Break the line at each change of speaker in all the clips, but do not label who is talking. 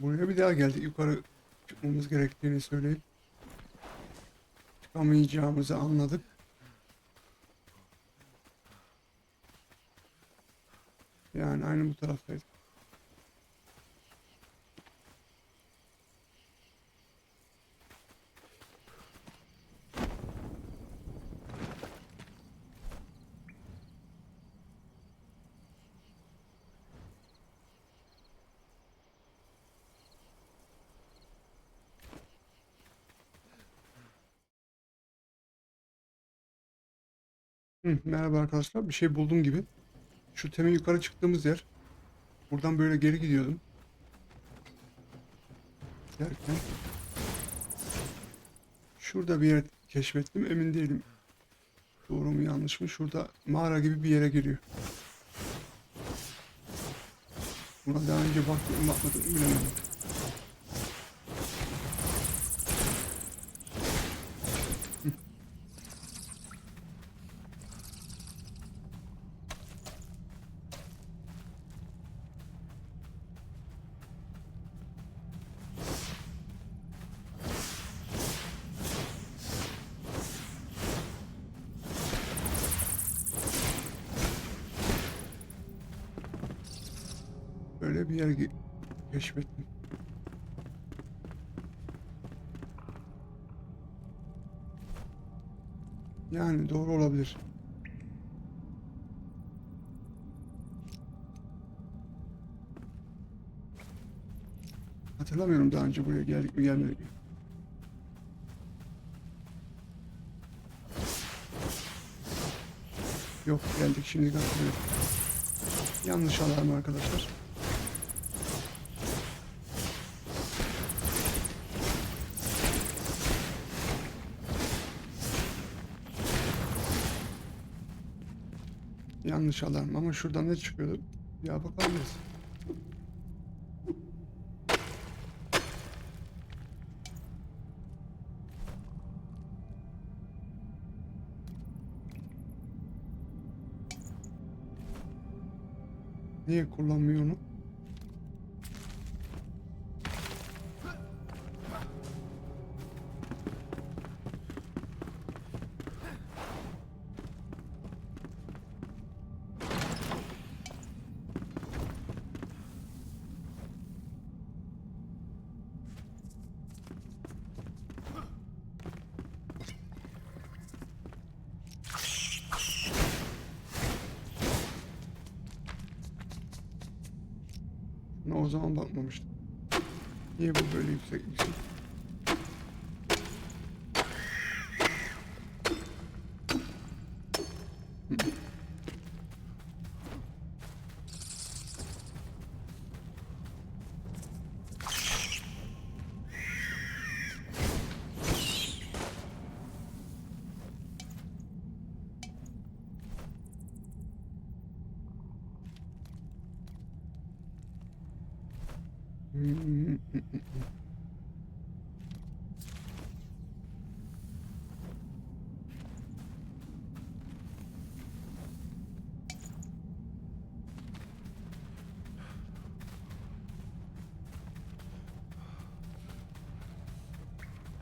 Buraya bir daha geldik. Yukarı çıkmamız gerektiğini söyleyip çıkamayacağımızı anladık. Yani aynı bu taraftayız. Merhaba arkadaşlar. Bir şey buldum gibi. Şu temin yukarı çıktığımız yer. Buradan böyle geri gidiyordum. Derken şurada bir yer keşfettim. Emin değilim. Doğru mu yanlış mı? Şurada mağara gibi bir yere giriyor. Buna daha önce baktım bakmadım bilemedim. Doğru olabilir. Hatırlamıyorum daha önce buraya geldik mi gelmedik mi. Yok geldik şimdi hatırlıyorum. Yanlış alarm arkadaşlar. Yanlış alarm ama şuradan ne çıkıyordu? Ya bakabiliriz. Niye kullanmıyor onu? O zaman bakmamıştım. Niye bu böyle yüksek yüksek?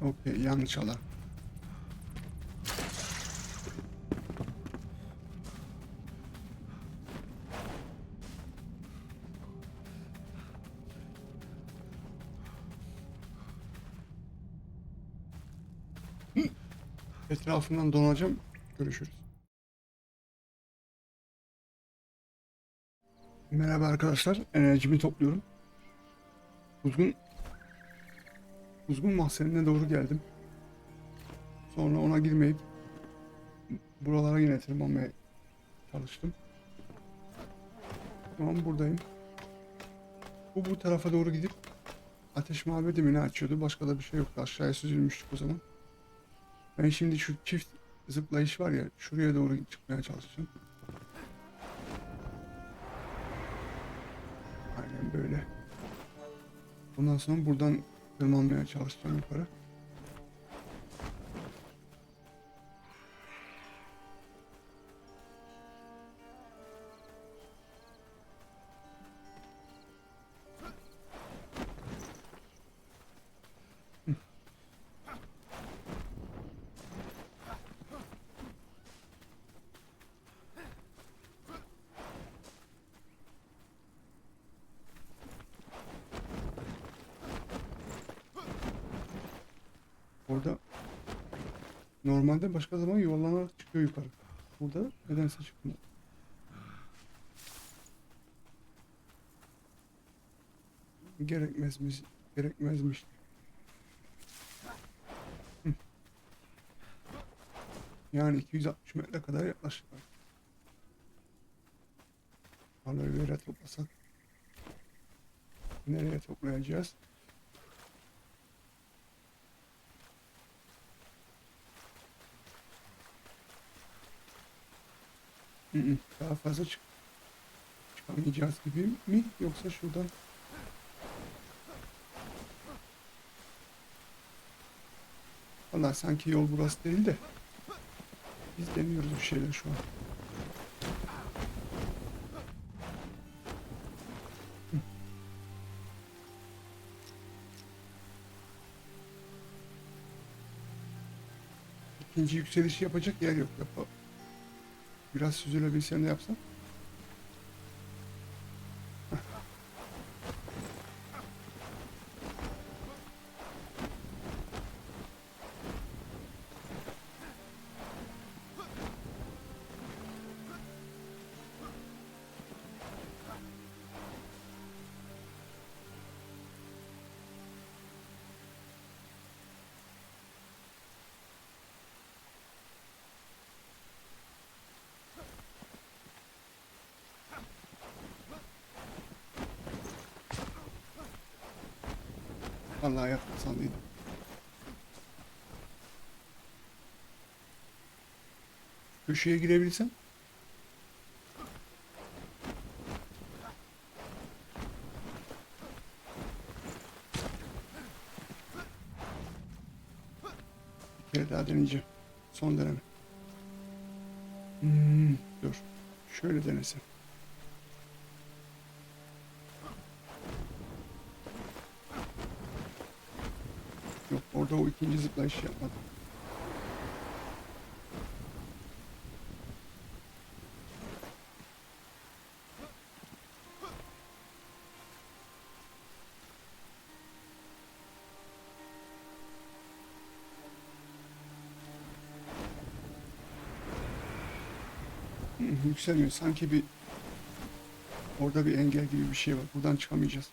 Okey yanlış alarm. Etrafından donacağım. Görüşürüz. Merhaba arkadaşlar. Enerjimi topluyorum. Kuzgun Kuzgun mahzenine doğru geldim. Sonra ona girmeyip buralara yine tırmanmaya çalıştım. Şu an buradayım. Bu bu tarafa doğru gidip ateş mabedimini açıyordu. Başka da bir şey yoktu. Aşağıya süzülmüştük o zaman. Ben şimdi şu çift zıplayış var ya şuraya doğru çıkmaya çalışacağım. Aynen böyle. Ondan sonra buradan tırmanmaya çalışacağım yukarı. Normalde başka zaman yuvarlanarak çıkıyor yukarı. Burada nedense çıkmıyor. Gerekmezmiş, gerekmezmiş. Yani 260 metre kadar yaklaştılar. Aloe vera toplasak nereye toplayacağız? Daha fazla çık çıkamayacağız gibi mi? Yoksa şuradan Valla sanki yol burası değil de biz deniyoruz bir şeyler şu an. İkinci yükselişi yapacak yer yok. Yap Biraz süzülebilsen de yapsan. Vallahi yapma sandıydım. Köşeye girebilsem. Bir kere daha deneyeceğim. Son deneme. Hmm, dur. Şöyle denesem. İkinci zıplayış yapmadım. Yükselmiyor. Sanki bir orada bir engel gibi bir şey var. Buradan çıkamayacağız.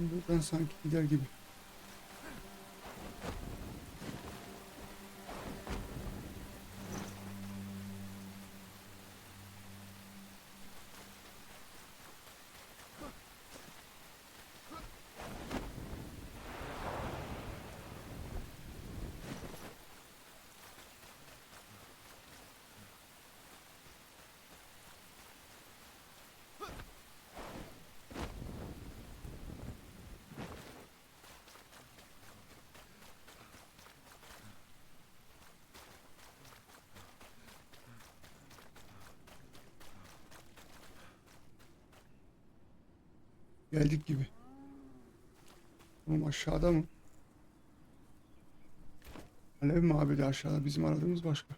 Buradan sanki gider gibi. Geldik gibi. Oğlum aşağıda mı? Alev mabedi aşağıda. Bizim aradığımız başka.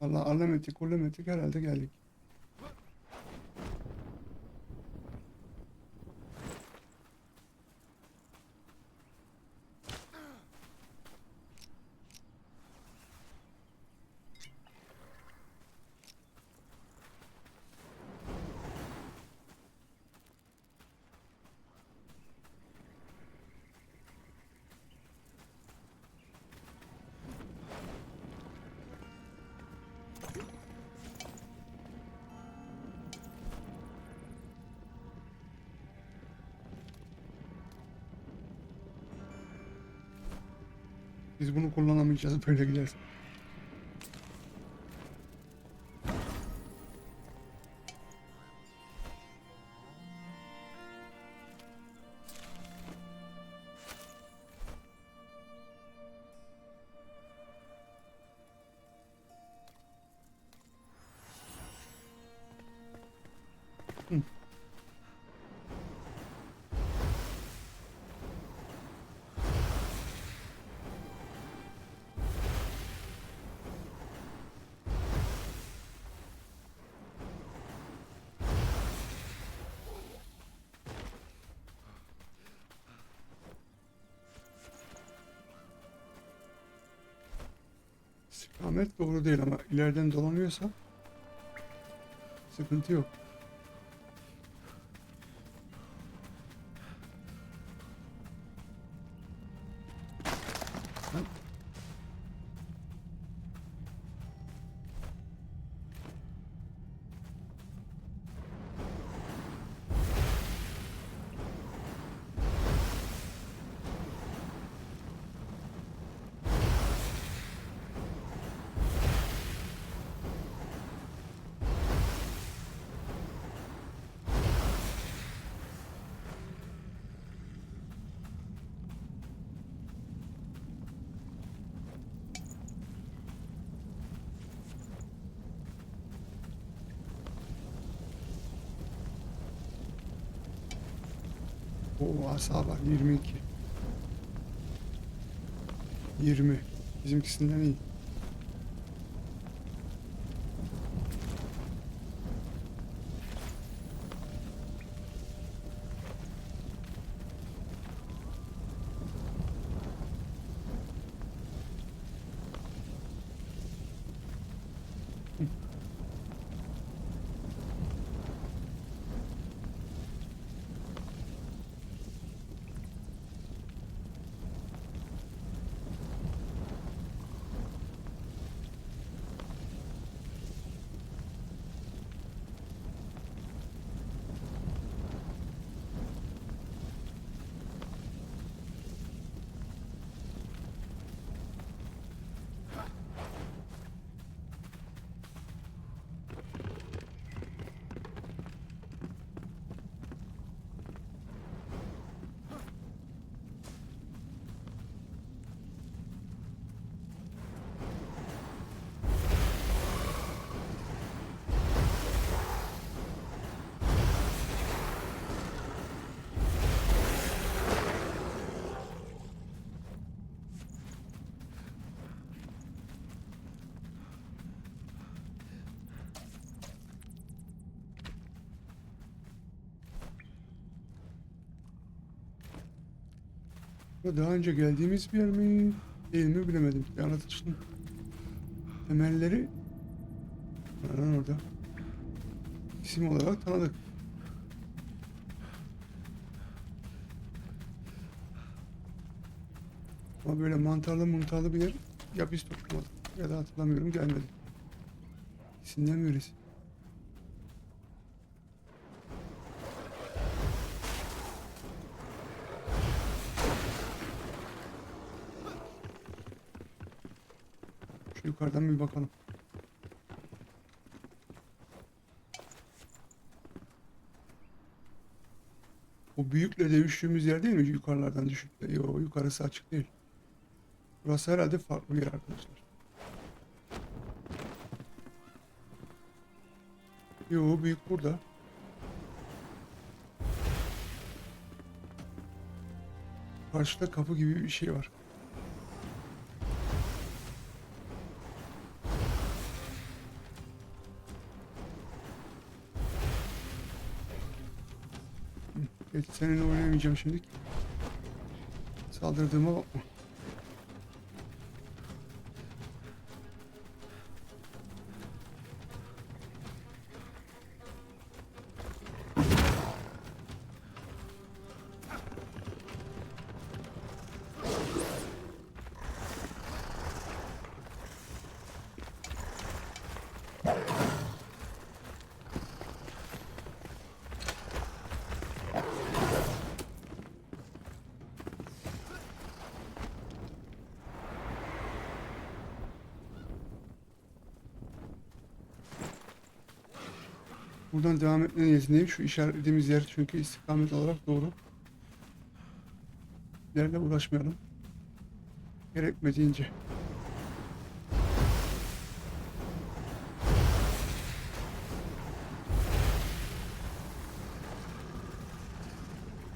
Allah alametik, ulametik herhalde geldik. Biz bunu kullanamayacağız böyle giderse. İstikamet doğru değil ama ileriden dolanıyorsa sıkıntı yok. O asa var 22. 20. Bizimkisinden iyi. Daha önce geldiğimiz bir yer mi? Değil mi bilemedim. Anlatışın temelleri Lan orada. İsim olarak tanıdık. Ama böyle mantarlı muntarlı bir yer ya biz tutmadık ya da hatırlamıyorum gelmedi. İsimden birisi. Yukarıdan bir bakalım. O büyükle dövüştüğümüz yer değil mi? Yukarılardan düşük. Yok yukarısı açık değil. Burası herhalde farklı bir yer arkadaşlar. Yo büyük burada. Karşıda kapı gibi bir şey var. Seninle oynayamayacağım şimdi. Saldırdığıma. buradan devam etme niyetindeyim. Şu işaretlediğimiz yer çünkü istikamet olarak doğru. Nerede uğraşmayalım. Gerekmediğince.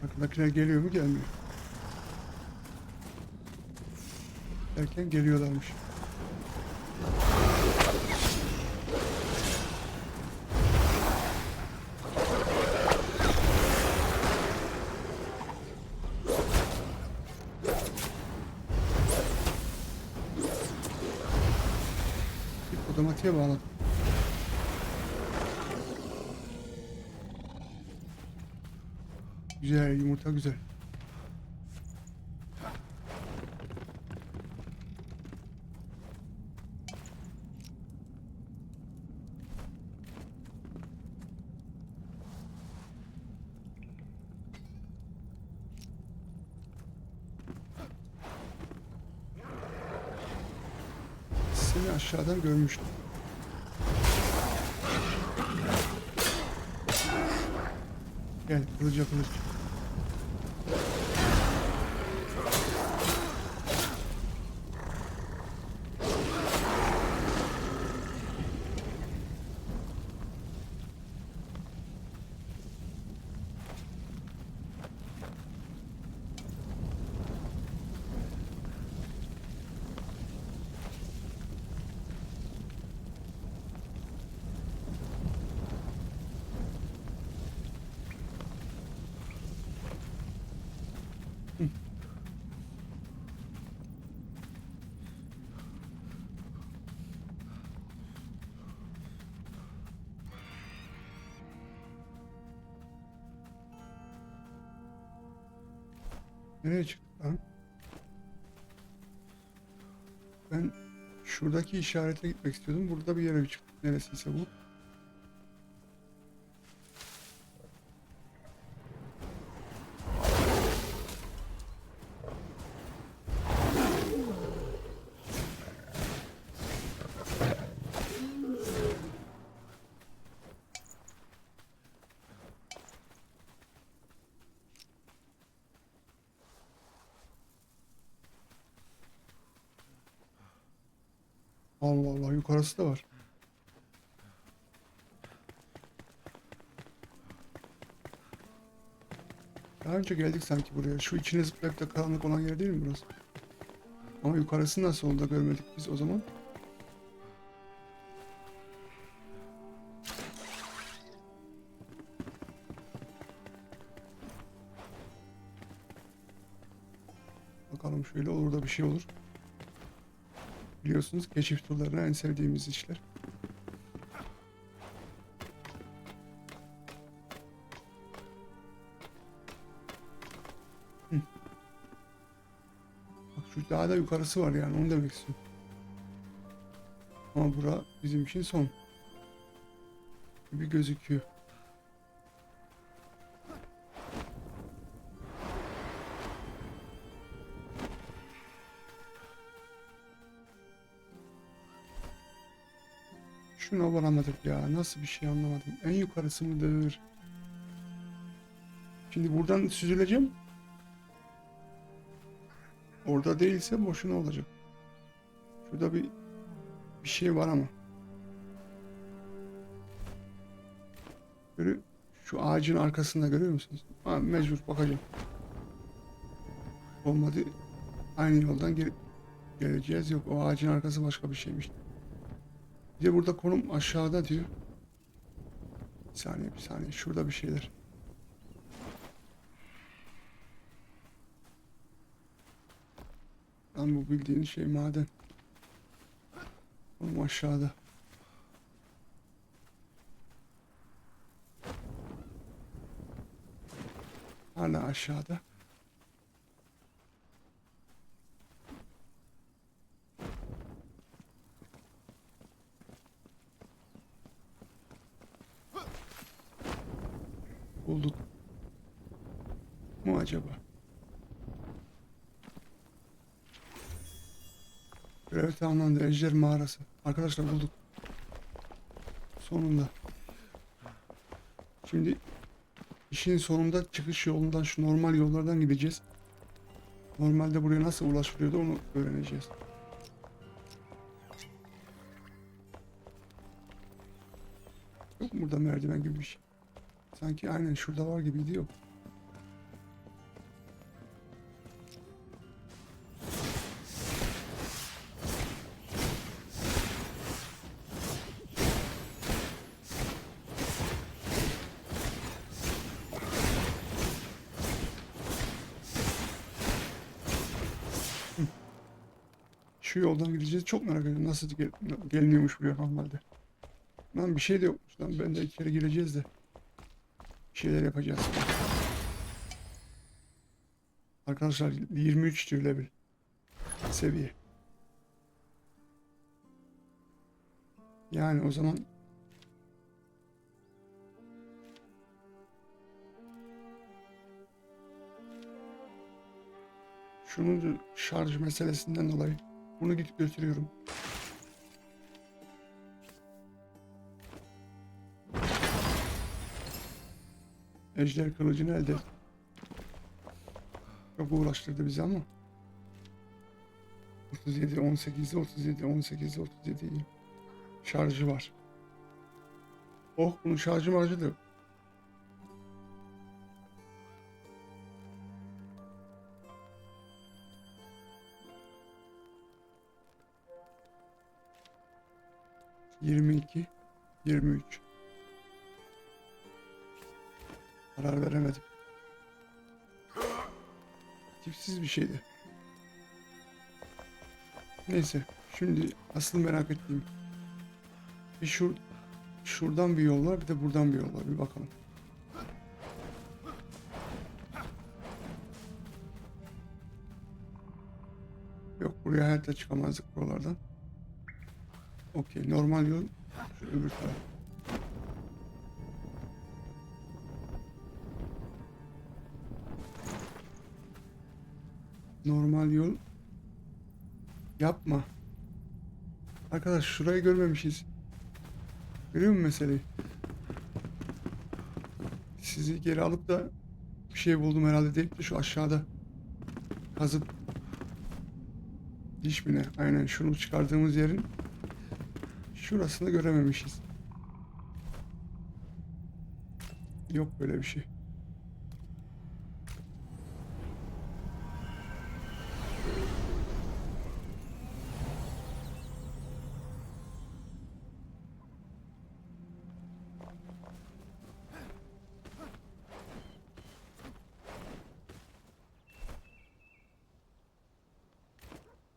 Arkadakiler geliyor mu gelmiyor. Derken geliyorlarmış. Yumurta güzel. Seni aşağıdan görmüştüm. Gel kılıca kılıç. Nereye çıktık lan? Ben şuradaki işarete gitmek istiyordum. Burada bir yere çıktık. Neresiyse bu. Yukarısı da var. Daha önce geldik sanki buraya. Şu içine zıplayıp da karanlık olan yer değil mi burası? Ama yukarısı nasıl oldu da görmedik biz o zaman. Bakalım şöyle olur da bir şey olur. Biliyorsunuz keşif turlarına en sevdiğimiz işler. Bak şu daha da yukarısı var yani onu demek istiyorum. Ama bura bizim için son. Gibi gözüküyor. Şuna varamadık ya. Nasıl bir şey anlamadım. En yukarısı mıdır? Şimdi buradan süzüleceğim. Orada değilse boşuna olacak. Şurada bir bir şey var ama. Böyle şu ağacın arkasında görüyor musunuz? Ha, mecbur bakacağım. Olmadı. Aynı yoldan geri geleceğiz. Yok o ağacın arkası başka bir şeymiş. Bir burada konum aşağıda diyor. Bir saniye bir saniye. Şurada bir şeyler. Lan bu bildiğin şey maden. Konum aşağıda. Hala aşağıda. Bulduk. Mu acaba? Görev tamamlandı. Ejder mağarası. Arkadaşlar bulduk. Sonunda. Şimdi işin sonunda çıkış yolundan şu normal yollardan gideceğiz. Normalde buraya nasıl ulaşılıyordu onu öğreneceğiz. Yok burada merdiven gibi bir şey? Sanki aynen şurada var gibiydi yok. Şu yoldan gideceğiz. Çok merak ediyorum. Nasıl gel geliniyormuş buraya normalde. Lan bir şey de yokmuş lan. Ben de içeri gireceğiz de. Bir şeyler yapacağız. Arkadaşlar 23 diyor level. Seviye. Yani o zaman şunun şarj meselesinden dolayı bunu gidip götürüyorum. Ejder kılıcını elde. et. Çok uğraştırdı bizi ama. 37, 18, 37, 18, 37 şarjı var. Oh bunun şarjı marjı da yok. Yirmi iki, yirmi üç. Karar veremedim. Tipsiz bir şeydi. Neyse, şimdi asıl merak ettiğim bir şur şuradan bir yol var, bir de buradan bir yol var. Bir bakalım. Yok, buraya hayatta çıkamazdık buralardan. Okey, normal yol şu öbür taraf. Normal yol yapma. Arkadaş şurayı görmemişiz. Görüyor musun meseleyi? Sizi geri alıp da bir şey buldum herhalde deyip de şu aşağıda kazıp diş mi ne? Aynen şunu çıkardığımız yerin şurasını görememişiz. Yok böyle bir şey.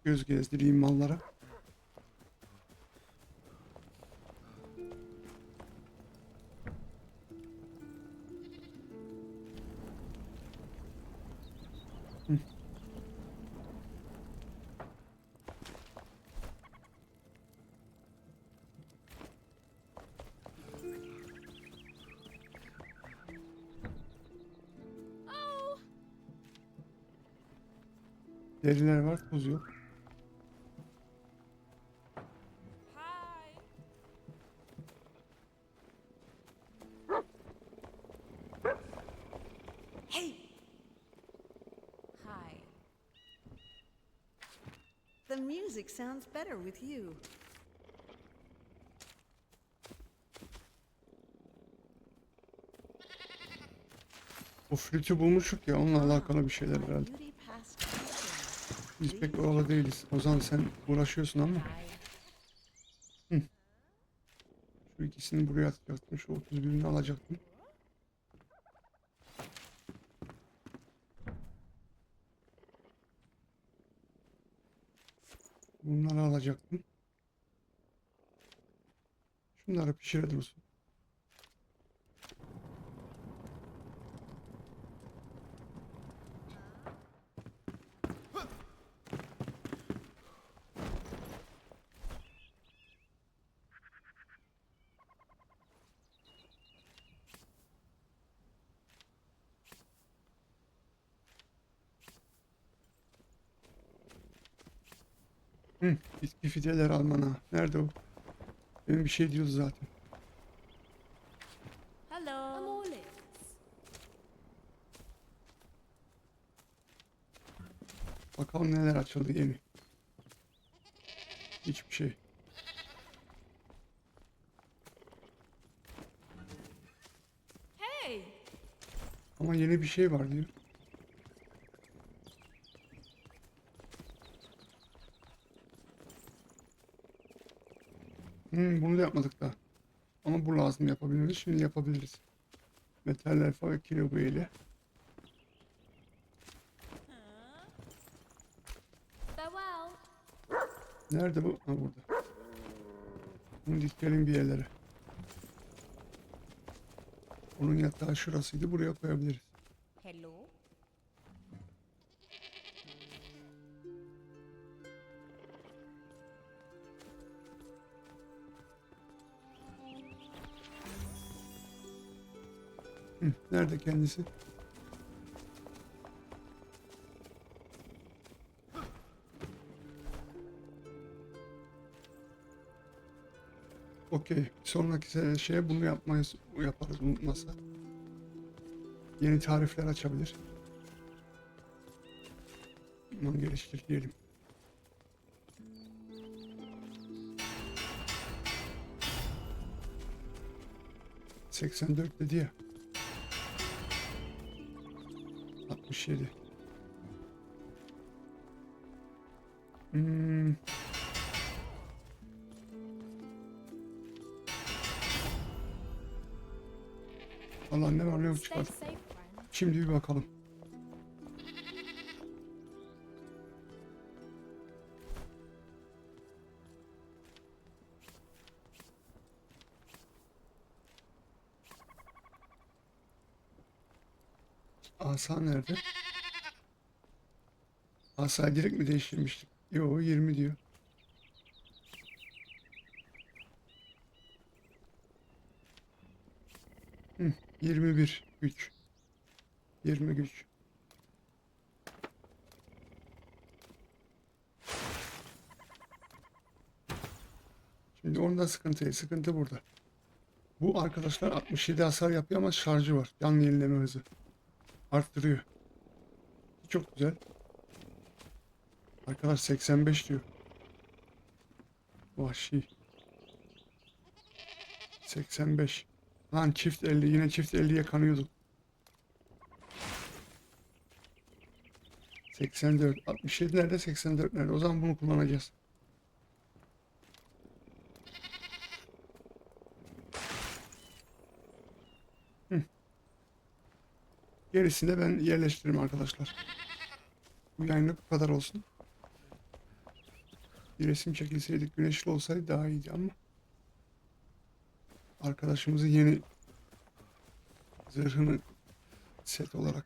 Göz gezdireyim mallara. Deriler var, tuz yok.
Music sounds better with you.
O flütü bulmuşuk ya onunla alakalı bir şeyler herhalde. Biz pek oralı değiliz. Ozan sen uğraşıyorsun ama
Hi.
şu ikisini buraya atacaktım. Şu 31'ini alacaktım. Bunları alacaktım. Şunları pişire Hı, bitki fideleri almana. Nerede o? Benim bir şey diyordu zaten.
Hello.
Bakalım neler açıldı yeni. Hiçbir şey.
Hey.
Ama yeni bir şey var diyor. Hmm, bunu da yapmadık da. Ama bu lazım yapabiliriz. Şimdi yapabiliriz. Metal alfa ve kilo ile. Nerede bu? Ha burada. Bunu dikelim bir yerlere. Onun yatağı şurasıydı. Buraya koyabiliriz.
Hello.
Nerede kendisi? Okey. Sonraki şeye bunu yapmayız, yaparız unutmazsa. Yeni tarifler açabilir. Aman geliştir diyelim. Seksen dört dedi ya. 67. Hmm. Allah ne var ne yok çıkar. Şimdi bir bakalım. Asa nerede? Asa direkt mi değiştirmiştik? Yo 20 diyor. Hı, 21 güç. 20 güç. Şimdi onda sıkıntı. Sıkıntı burada. Bu arkadaşlar 67 hasar yapıyor ama şarjı var. Yan yenileme hızı. Arttırıyor. Çok güzel. Arkadaş 85 diyor. Vahşi. 85. Lan çift 50 yine çift 50'ye kanıyordum. 84. 67 nerede 84 nerede? O zaman bunu kullanacağız. Hı. Gerisini de ben yerleştiririm arkadaşlar. Bu yayınlık bu kadar olsun. Bir resim çekilseydik güneşli olsaydı daha iyiydi ama arkadaşımızın yeni zırhını set olarak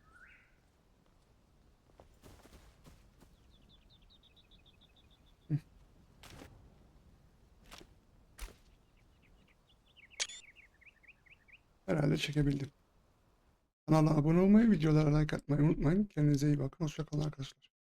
herhalde çekebildim. Kanala abone olmayı, videolara like atmayı unutmayın. Kendinize iyi bakın. Hoşça kalın arkadaşlar.